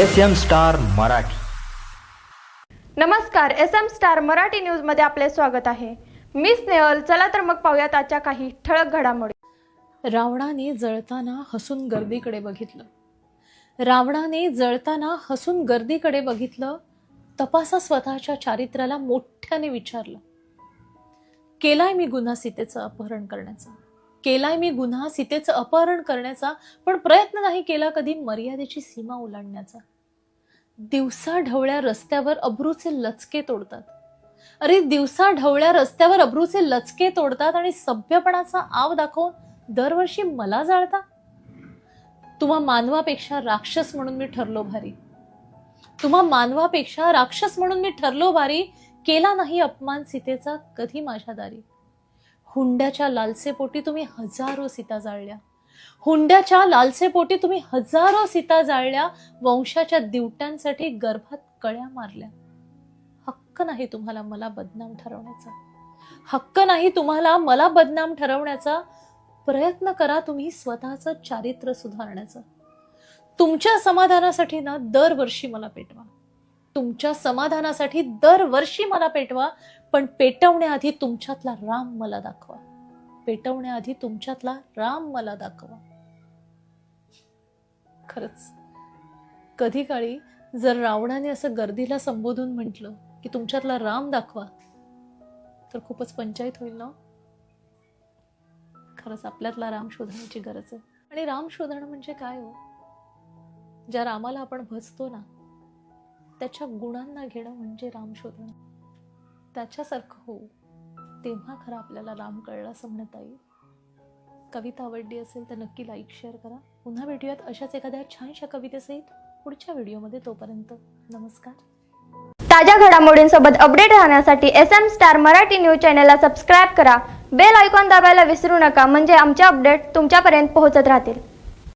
S M star Marathi. नमस्कार S M star Marathi न्यूजमध्ये आपले स्वागत आहे. मी स्नेहल चला तर मग पाहूयात आजच्या काही ठळक घडामोडी. रावणाने जळताना हसून गर्दीकडे बघितलं. रावणाने जळताना हसून गर्दीकडे बघितलं तपासा स्वतःच्या चारित्र्याला मोठ्याने विचारलं. केलाय मी गुन्हा सीतेचं अपहरण करण्याचा. केलाय मी गुन्हा सीतेचं अपहरण करण्याचा पण प्रयत्न नाही केला कधी मर्यादेची सीमा ओलांडण्याचा. दिवसा ढवळ्या रस्त्यावर अब्रूचे लचके तोडतात. अरे दिवसा ढवळ्या रस्त्यावर अब्रूचे लचके तोडतात आणि सभ्यपणाचा आव दाखवून दरवर्षी मला जाळता? तुम्हा मानवापेक्षा राक्षस म्हणून मी ठरलो भारी. तुम्हा मानवापेक्षा राक्षस म्हणून मी ठरलो भारी. केला नाही अपमान सीतेचा कधी माझ्या दारी. हुंड्याच्या लालसेपोटी तुम्ही हजारो सीता जाळल्या. हुंड्याच्या लालसेपोटी तुम्ही हजारो सीता जाळल्या. वंशाच्या दिवट्यांसाठी गर्भात कळ्या मारल्या. हक्क नाही तुम्हाला मला बदनाम ठरवण्याचा. हक्क नाही तुम्हाला मला बदनाम ठरवण्याचा. प्रयत्न करा तुम्ही स्वतःचं चारित्र्य सुधारण्याचा. तुमच्या समाधानासाठी ना दरवर्षी मला पेटवा. तुमच्या समाधानासाठी दरवर्षी मला पेटवा पण पेटवण्याआधी तुमच्यातला राम मला दाखवा. पेटवण्याआधी तुमच्यातला राम मला दाखवा. खरंच कधी काळी जर रावणाने असं गर्दीला संबोधून म्हटलं की तुमच्यातला राम दाखवा तर खूपच पंचायत होईल ना? खरंच आपल्यातला राम शोधण्याची गरज आहे. आणि राम शोधणं म्हणजे काय हो? ज्या रामाला आपण भजतो ना त्याच्या गुणांना घेणं म्हणजे राम शोधणं. त्याच्यासारखं हो तेव्हा खरं आपल्याला राम कळला असं म्हणता येईल कविता आवडली असेल तर नक्की लाईक शेअर करा. पुन्हा भेटूयात अशाच एखाद्या छानशा कवितेसहित पुढच्या व्हिडिओमध्ये तोपर्यंत नमस्कार. ताज्या घडामोडींसोबत अपडेट राहण्यासाठी S M star Marathi news चॅनलला सबस्क्राईब करा. बेल आयकॉन दाबायला विसरू नका म्हणजे आमचे अपडेट तुमच्यापर्यंत पोहोचत राहतील.